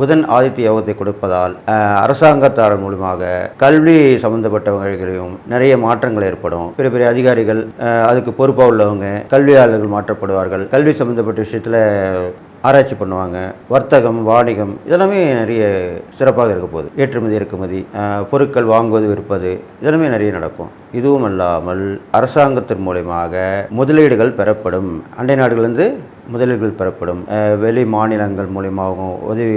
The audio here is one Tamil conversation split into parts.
புதன் ஆதித்ய யோகத்தை கொடுப்பதால் அஹ், அரசாங்கத்தார் மூலமாக கல்வி சம்பந்தப்பட்டவர்களையும் நிறைய மாற்றங்கள் ஏற்படும். பெரிய பெரிய அதிகாரிகள் அதுக்கு பொறுப்பாக உள்ளவங்க கல்வியாளர்கள் மாற்றப்படுவார்கள். கல்வி சம்பந்தப்பட்ட விஷயத்தில் ஆராய்ச்சி பண்ணுவாங்க. வர்த்தகம் வாணிகம் இதெல்லாமே நிறைய சிறப்பாக இருக்க போகுது. ஏற்றுமதி இறக்குமதி பொருட்கள் வாங்குவது விற்பது இதெல்லாமே நிறைய நடக்கும். இதுவும் அல்லாமல் அரசாங்கத்தின் மூலயமாக முதலீடுகள் பெறப்படும். அண்டை நாடுகளிலிருந்து முதலீடுகள் பெறப்படும். வெளி மாநிலங்கள் மூலியமாகவும் உதவி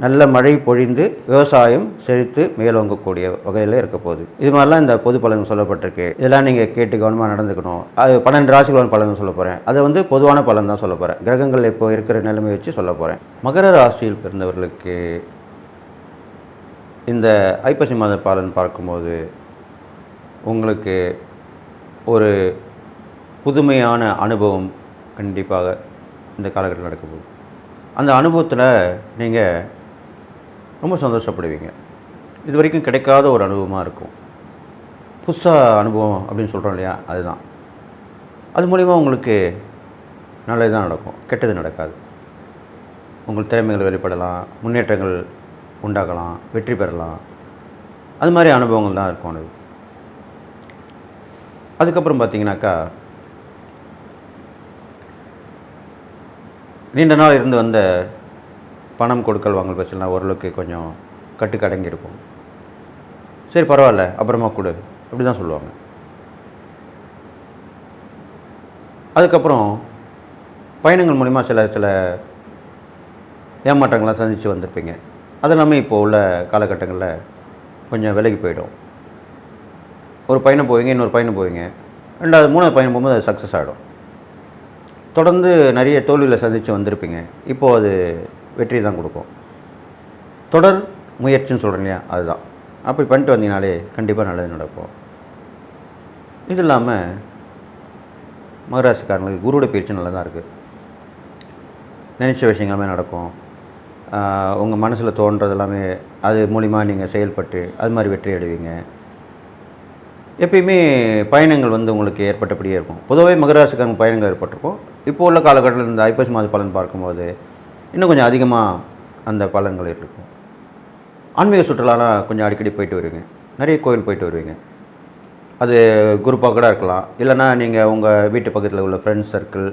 நல்ல மழை பொழிந்து விவசாயம் செழித்து மேலோங்கக்கூடிய வகையில் இருக்க போகுது. இது மாதிரிலாம் இந்த பொது பலன் சொல்லப்பட்டிருக்கு. இதெல்லாம் நீங்கள் கேட்டு கவனமாக நடந்துக்கணும். அது பன்னெண்டு ராசிகளான பலன் சொல்ல போகிறேன் அதை வந்து பொதுவான பலன் தான் சொல்ல போகிறேன் கிரகங்கள் இப்போ இருக்கிற நிலைமை வச்சு சொல்ல போகிறேன் மகர ராசியில் பிறந்தவர்களுக்கு இந்த ஐப்பசி மாத பலன் பார்க்கும்போது உங்களுக்கு ஒரு புதுமையான அனுபவம் கண்டிப்பாக இந்த காலகட்டத்தில் நடக்க போகுது. அந்த அனுபவத்தில் நீங்கள் ரொம்ப சந்தோஷப்படுவீங்க. இது வரைக்கும் கிடைக்காத ஒரு அனுபவமாக இருக்கும். புதுசாக அனுபவம் அப்படின்னு சொல்கிறோம் இல்லையா? அதுதான். அது மூலிமா உங்களுக்கு நல்லது தான் நடக்கும். கெட்டது நடக்காது. உங்கள் திறமைகள் வெளிப்படலாம். முன்னேற்றங்கள் உண்டாகலாம். வெற்றி பெறலாம். அது மாதிரி அனுபவங்கள் தான் இருக்கும் அது அதுக்கப்புறம் பார்த்தீங்கன்னாக்கா நீண்ட நாள் இருந்து வந்த பணம் கொடுக்கல் வாங்கல் பிரச்சனை ஓரளவுக்கு கொஞ்சம் கட்டுக்கடங்கி இருக்கும் சரி பரவாயில்ல அப்புறமா கொடு. அப்படி தான் சொல்லுவாங்க. அதுக்கப்புறம் பயணங்கள் மூலிமா சில சில ஏமாற்றங்கள்லாம் சந்தித்து வந்திருப்பீங்க. அது எல்லாமே இப்போ உள்ள காலகட்டங்களில் கொஞ்சம் விலகி போயிடும். ஒரு பயணம் போவீங்க இன்னொரு பயணம் போவீங்க. ரெண்டாவது மூணாவது பயணம் போகும்போது அது சக்ஸஸ் ஆகிடும் தொடர்ந்து நிறைய தோல்வியில் சந்தித்து வந்திருப்பீங்க. இப்போது அது வெற்றி தான் கொடுக்கும். தொடர் முயற்சின்னு சொல்கிறேன் இல்லையா? அதுதான். அப்படி பண்ணிட்டு வந்தீங்கனாலே கண்டிப்பாக நல்லது நடக்கும். இது இல்லாமல் மகராசிக்காரங்களுக்கு குருவோட பயிற்சி நல்லா தான் இருக்குது நினச்ச விஷயங்களுமே நடக்கும். உங்கள் மனசில் தோன்றது எல்லாமே அது மூலிமா நீங்கள் செயல்பட்டு அது மாதிரி வெற்றி அடைவீங்க. எப்பயுமே பயணங்கள் வந்து உங்களுக்கு ஏற்பட்டபடியே இருக்கும். பொதுவாகவே மகராசிக்காரங்க பயணங்கள் ஏற்பட்டிருக்கும். இப்போ உள்ள காலகட்டத்தில் இந்த ஐப்பசி மாத பலன் பார்க்கும்போது இன்னும் கொஞ்சம் அதிகமாக அந்த பலன்கள் இருக்கும். ஆன்மீக சுற்றுலாலாம் கொஞ்சம் அடிக்கடி போயிட்டு வருவீங்க. நிறைய கோயில் போயிட்டு வருவீங்க. அது குரூப்பாக கூட இருக்கலாம். இல்லைன்னா நீங்கள் உங்கள் வீட்டு பக்கத்தில் உள்ள ஃப்ரெண்ட்ஸ் சர்க்கிள்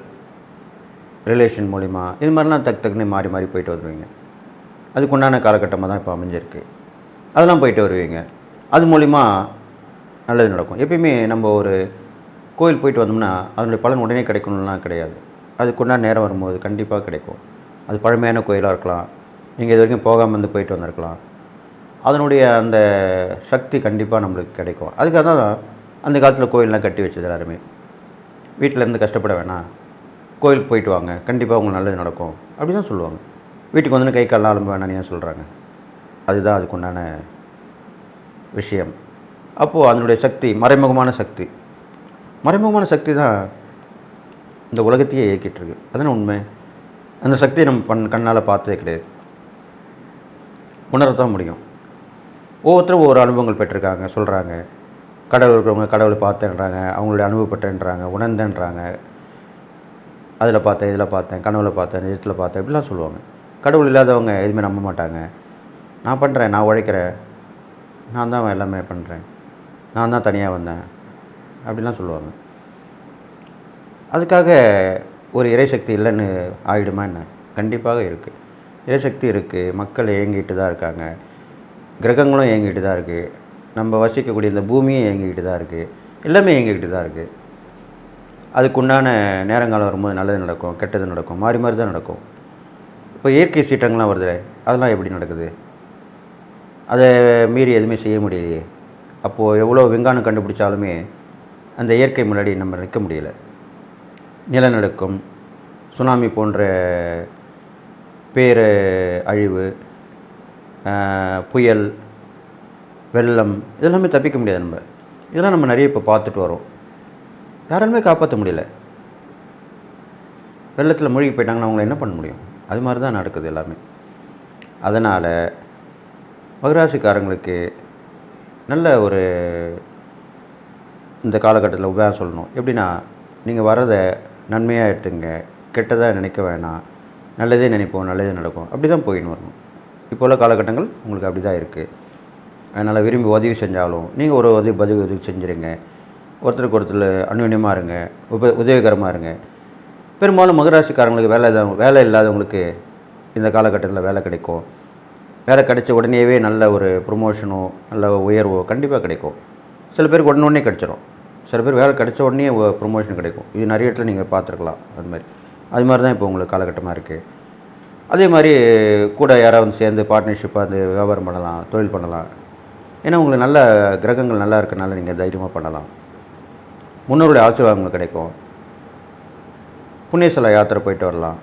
ரிலேஷன் மூலிமா இது மாதிரிலாம் டக்கு டக்குன்னு மாறி மாறி போயிட்டு வருவீங்க. அதுக்கு உண்டான காலகட்டமாக தான் இப்போ அமைஞ்சிருக்கு. அதெல்லாம் போயிட்டு வருவீங்க. அது மூலிமா நல்லது நடக்கும். எப்பயுமே நம்ம ஒரு கோயில் போயிட்டு வந்தோம்னா அதனுடைய பலன் உடனே கிடைக்கணும்லாம் கிடையாது. அதுக்குண்டான நேரம் வரும்போது கண்டிப்பாக கிடைக்கும். அது பழமையான கோயிலாக இருக்கலாம். நீங்கள் இது வரைக்கும் போகாமல் வந்து போயிட்டு வந்திருக்கலாம். அதனுடைய அந்த சக்தி கண்டிப்பாக நம்மளுக்கு கிடைக்கும். அதுக்காக தான் அந்த காலத்தில் கோயிலெலாம் கட்டி வச்சது எல்லாருமே. வீட்டில் இருந்து கஷ்டப்பட வேணாம். கோயிலுக்கு போயிட்டு வாங்க. கண்டிப்பாக உங்களுக்கு நல்லது நடக்கும். அப்படி தான் சொல்லுவாங்க. வீட்டுக்கு வந்து கை காலெலாம் அலம்ப வேணான்னு ஏன் சொல்கிறாங்க அதுதான் அதுக்குண்டான விஷயம். அப்போது அதனுடைய சக்தி மறைமுகமான சக்தி. மறைமுகமான சக்தி தான் இந்த உலகத்தையே இயக்கிட்டுருக்கு இருக்கு. உண்மை? அந்த சக்தியை நம்ம பண் கண்ணால் பார்த்ததே கிடையாது. உணரத்தான் முடியும். ஒவ்வொருத்தரும் ஒவ்வொரு அனுபவங்கள் பெற்றிருக்காங்க. சொல்கிறாங்க கடவுள் இருக்கிறவங்க கடவுளை பார்த்தேன்றாங்க. அவங்களுடைய அனுபவப்பட்டேன்றாங்க. உணர்ந்தேன்றாங்க. அதில் பார்த்தேன் இதில் பார்த்தேன் கனவுல பார்த்தேன் நிஜத்தில் பார்த்தேன் இப்படிலாம் சொல்லுவாங்க. கடவுள் இல்லாதவங்க எதுவுமே நம்ப மாட்டாங்க. நான் பண்ணுறேன் நான் உழைக்கிறேன். நான் தான் எல்லாமே பண்ணுறேன் நான் தான் தனியாக வந்தேன். அப்படிலாம் சொல்லுவாங்க. அதுக்காக ஒரு இறைசக்தி இல்லைன்னு ஆகிடுமா என்ன? கண்டிப்பாக இருக்குது இறைசக்தி இருக்குது மக்கள் இயங்கிட்டு தான் இருக்காங்க. கிரகங்களும் இயங்கிட்டு தான் இருக்குது நம்ம வசிக்கக்கூடிய இந்த பூமியும் இயங்கிக்கிட்டு தான் இருக்குது எல்லாமே இயங்கிக்கிட்டு தான் இருக்குது அதுக்குண்டான நேரங்காலம் வரும்போது நல்லது நடக்கும் கெட்டது நடக்கும் மாறி மாறி தான் நடக்கும். இப்போ இயற்கை சீற்றங்கள்லாம் வருது அதெல்லாம் எப்படி நடக்குது? அதை மீறி எதுவுமே செய்ய முடியலையே. அப்போது எவ்வளோ விஞ்ஞானம் கண்டுபிடிச்சாலுமே அந்த இயற்கை முன்னாடி நம்ம நிற்க முடியலை. நிலநடுக்கம் சுனாமி போன்ற பேர அழிவு புயல் வெள்ளம் இதெல்லாமே தப்பிக்க முடியாது நம்ம. இதெல்லாம் நம்ம நிறைய இப்போ பார்த்துட்டு வரோம். யாராலுமே காப்பாற்ற முடியல. வெள்ளத்தில் மூழ்கி போயிட்டாங்கன்னா அவங்கள என்ன பண்ண முடியும்? அது மாதிரி தான் நடக்குது எல்லாமே. அதனால் மகராசிக்காரங்களுக்கு நல்ல ஒரு இந்த காலகட்டத்தில் உபயோகம் சொல்லணும். எப்படின்னா நீங்கள் வரதை நன்மையாக எடுத்துங்க கெட்டதாக நினைக்க வேணாம் நல்லதே நினைப்போம் நல்லதே நடக்கும். அப்படி தான் போயின்னு வரணும். இப்போ உள்ள காலகட்டங்கள் உங்களுக்கு அப்படி தான் இருக்குது அதனால் விரும்பி உதவி செஞ்சாலும் நீங்கள் ஒரு உதவி பதிவு உதவி செஞ்சுருங்க. ஒருத்தருக்கு ஒருத்தர் அந்யோன்யமாக இருங்க உப உதவிகரமாக இருங்க. பெரும்பாலும் மகராசிக்காரங்களுக்கு வேலை வேலை இல்லாதவங்களுக்கு இந்த காலகட்டத்தில் வேலை கிடைக்கும். வேலை கிடைச்ச உடனேவே நல்ல ஒரு ப்ரொமோஷனோ நல்ல உயர்வோ கண்டிப்பாக கிடைக்கும். சில பேருக்கு உடனே உடனே கிடச்சிரும். சில பேர் வேலை கிடைச்ச உடனே ப்ரொமோஷன் கிடைக்கும். இது நிறைய இடத்துல நீங்கள் பார்த்துருக்கலாம் அது மாதிரி. அது மாதிரி தான் இப்போ உங்களுக்கு காலகட்டமாக இருக்குது அதே மாதிரி கூட யாராவது வந்து சேர்ந்து பார்ட்னர்ஷிப்பாக வந்து வியாபாரம் பண்ணலாம் தொழில் பண்ணலாம். ஏன்னா உங்களுக்கு நல்ல கிரகங்கள் நல்லா இருக்கனால நீங்கள் தைரியமாக பண்ணலாம். முன்னோருடைய ஆசீர்வாதங்கள் கிடைக்கும். புண்ணியசல யாத்திரை போயிட்டு வரலாம்.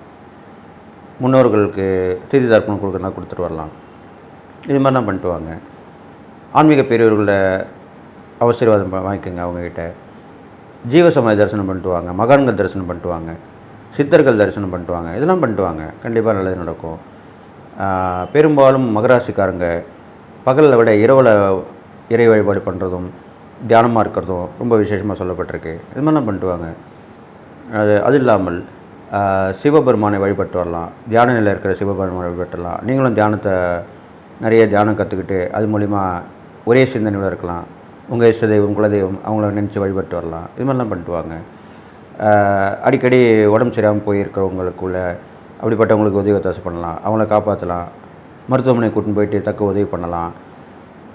முன்னோர்களுக்கு திதி தர்ப்பணம் கொடுக்குறதுனா கொடுத்துட்டு வரலாம். இது மாதிரிலாம் பண்ணிட்டு வாங்க. ஆன்மீக பெரியவர்களோட அவசீர்வாதம் வாங்கிக்கோங்க அவங்கக்கிட்ட ஜீவசமாதி தரிசனம் பண்ணிட்டு வாங்க மகான்கள் தரிசனம் பண்ணிட்டு வாங்க சித்தர்கள் தரிசனம் பண்ணிட்டு வாங்க இதெல்லாம் பண்ணிட்டு வாங்க கண்டிப்பாக நல்லது நடக்கும். பெரும்பாலும் மகராசிக்காரங்க பகலில் விட இரவில் இறை வழிபாடு பண்ணுறதும் தியானமாக இருக்கிறதும் ரொம்ப விசேஷமாக சொல்லப்பட்டிருக்கு. இது மாதிரிலாம் பண்ணிட்டு வாங்க அது அது இல்லாமல் சிவபெருமானை வழிபட்டு வரலாம். தியான நிலையில் இருக்கிற சிவபெருமானை வழிபட்டுலாம் நீங்களும் தியானத்தை நிறைய தியானம் கற்றுக்கிட்டு அது மூலிமா ஒரே சிந்தனையோடு இருக்கலாம். உங்கள் இஷ்ட தெய்வம் குலதெய்வம் அவங்கள நினச்சி வழிபட்டு வரலாம். இது மாதிரிலாம் பண்ணிட்டு வாங்க அடிக்கடி உடம்பு சரியாமல் போயிருக்கிறவங்களுக்குள்ள அப்படிப்பட்டவங்களுக்கு உதவி ஒத்தாசை பண்ணலாம். அவங்கள காப்பாற்றலாம் மருத்துவமனை கூட்டின்னு போயிட்டு தக்க உதவி பண்ணலாம்.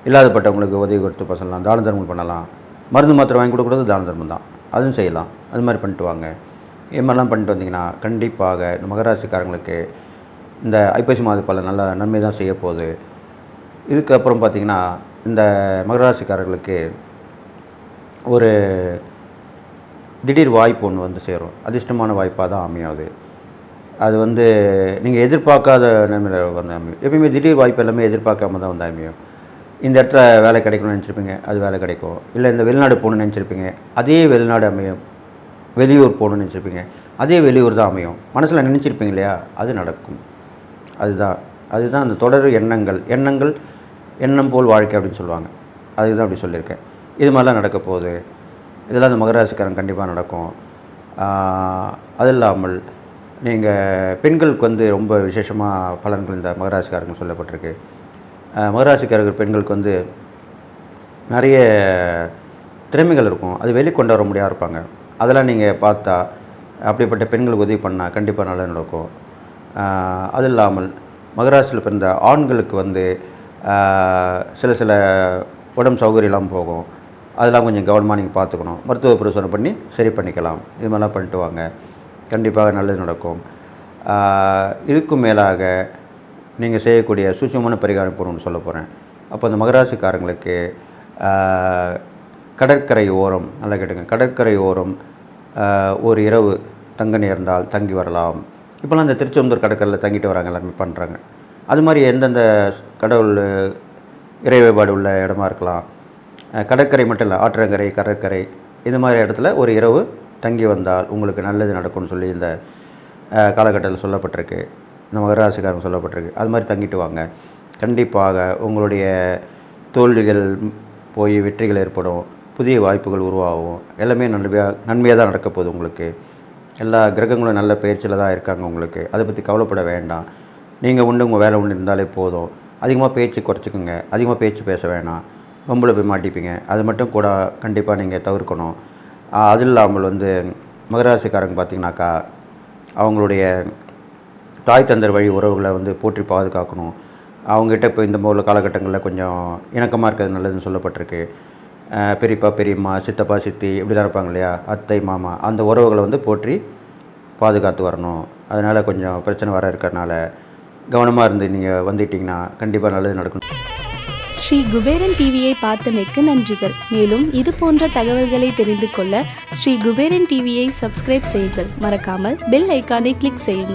இல்லாதப்பட்டவங்களுக்கு உதவி கொடுத்து பசங்கலாம் தான தர்மம் பண்ணலாம். மருந்து மாத்திரை வாங்கி கொடுக்குறது தான தர்மம் தான். அதுவும் செய்யலாம். அது மாதிரி பண்ணிட்டு வாங்க இது மாதிரிலாம் பண்ணிட்டு வந்தீங்கன்னா கண்டிப்பாக இந்த மகராசிக்காரங்களுக்கு இந்த ஐப்பசி மாத பல நல்ல நன்மை தான் செய்ய போகுது இதுக்கப்புறம் பார்த்திங்கன்னா இந்த மகராசிக்காரர்களுக்கு ஒரு திடீர் வாய்ப்பு ஒன்று வந்து சேரும். அதிர்ஷ்டமான வாய்ப்பாக தான் அமையும் அது. அது வந்து நீங்கள் எதிர்பார்க்காத நிலைமையில் வந்து அமையும். எப்பயுமே திடீர் வாய்ப்பு எல்லாமே எதிர்பார்க்காம தான் வந்து அமையும். இந்த இடத்துல வேலை கிடைக்கணும்னு நினச்சிருப்பீங்க அது வேலை கிடைக்கும். இல்லை இந்த வெளிநாடு போகணும்னு நினச்சிருப்பீங்க அதே வெளிநாடு அமையும். வெளியூர் போகணும்னு நினச்சிருப்பீங்க அதே வெளியூர் தான் அமையும். மனசில் நினச்சிருப்பீங்க இல்லையா? அது நடக்கும். அதுதான். அதுதான் அந்த தொடர் எண்ணங்கள். எண்ணங்கள் எண்ணம் போல் வாழ்க்கை அப்படின்னு சொல்லுவாங்க. அதுதான் அப்படி சொல்லியிருக்கேன். இது மாதிரிலாம் நடக்க போகுது இதெல்லாம் அந்த மகராசிக்காரன் கண்டிப்பாக நடக்கும். அது இல்லாமல் நீங்கள் பெண்களுக்கு வந்து ரொம்ப விசேஷமாக பலன்கள் இந்த மகராசிக்காரங்க சொல்லப்பட்டிருக்கு. மகராசிக்காரர்கள் பெண்களுக்கு வந்து நிறைய திறமைகள் இருக்கும். அது வெளிக்கொண்டு வர முடியாது இருப்பாங்க. அதெல்லாம் நீங்கள் பார்த்தா அப்படிப்பட்ட பெண்களுக்கு உதவி பண்ணால் கண்டிப்பாக நல்லா நடக்கும். அது இல்லாமல் மகராசியில் பிறந்த ஆண்களுக்கு வந்து சில சில உடம்பு சௌகரியம் போகும். அதெல்லாம் கொஞ்சம் கவனமாக நீங்கள் பார்த்துக்கணும். மருத்துவ பரிசோதனை பண்ணி சரி பண்ணிக்கலாம். இது மாதிரிலாம் பண்ணிட்டு வாங்க. கண்டிப்பாக நல்லது நடக்கும். இதுக்கும் மேலாக நீங்கள் செய்யக்கூடிய சூட்சமான பரிகாரம் போகணும்னு சொல்ல போகிறேன் அப்போ அந்த மகராசிக்காரங்களுக்கு கடற்கரை ஓரம் நல்லா கேட்டுங்க கடற்கரை ஓரம் ஒரு இரவு தங்க நேர்ந்தால் தங்கி வரலாம். இப்போலாம் இந்த திருச்செந்தூர் கடற்கரையில் தங்கிட்டு வராங்க எல்லாருமே பண்ணுறாங்க அது மாதிரி எந்தெந்த கடவுள் இறை வழிபாடு உள்ள இடமா இருக்கலாம். கடற்கரை மட்டும் இல்லை ஆற்றங்கரை கடற்கரை இது மாதிரி இடத்துல ஒரு இரவு தங்கி வந்தால் உங்களுக்கு நல்லது நடக்கும்னு சொல்லி இந்த காலகட்டத்தில் சொல்லப்பட்டிருக்கு. இந்த மகராசிக்காரங்க சொல்லப்பட்டிருக்கு. அது மாதிரி தங்கிட்டு வாங்க. கண்டிப்பாக உங்களுடைய தோல்விகள் போய் வெற்றிகள் ஏற்படும். புதிய வாய்ப்புகள் உருவாகும். எல்லாமே நன்மையாக நன்மையாக தான் நடக்க போகுது உங்களுக்கு. எல்லா கிரகங்களும் நல்ல பயிற்சியில் தான் இருக்காங்க உங்களுக்கு. அதை பற்றி கவலைப்பட வேண்டாம். நீங்கள் உண்டு உங்கள் வேலை உண்டு இருந்தாலே போதும். அதிகமாக பேச்சு குறைச்சிக்கோங்க. அதிகமாக பேச்சு பேச வேணாம். பொம்பளை போய் மாட்டிப்பீங்க. அது மட்டும் கூட கண்டிப்பாக நீங்கள் தவிர்க்கணும். அது இல்லாமல் வந்து மகராசிக்காரங்க பார்த்தீங்கன்னாக்கா அவங்களுடைய தாய் தந்தர் வழி உறவுகளை வந்து போற்றி பாதுகாக்கணும். அவங்ககிட்ட இப்போ இந்த உள்ள காலகட்டங்களில் கொஞ்சம் இணக்கமாக இருக்கிறது நல்லதுன்னு சொல்லப்பட்டிருக்கு. பெரியப்பா பெரியம்மா சித்தப்பா சித்தி இப்படி தான் இருப்பாங்க இல்லையா? அத்தை மாமா அந்த உறவுகளை வந்து போற்றி பாதுகாத்து வரணும். அதனால் கொஞ்சம் பிரச்சனை வர இருக்கிறனால கவனமாக இருந்து நீங்கள் வந்துட்டிங்கன்னா கண்டிப்பாக நல்லது நடக்கும் ஸ்ரீ குபேரன் டிவியை பார்த்தமைக்கு நன்றிகள். மேலும் இது போன்ற தகவல்களை தெரிந்து கொள்ள ஸ்ரீ குபேரன் டிவியை சப்ஸ்கிரைப் செய்யுங்கள். மறக்காமல் பெல் ஐக்கானை கிளிக் செய்யுங்கள்.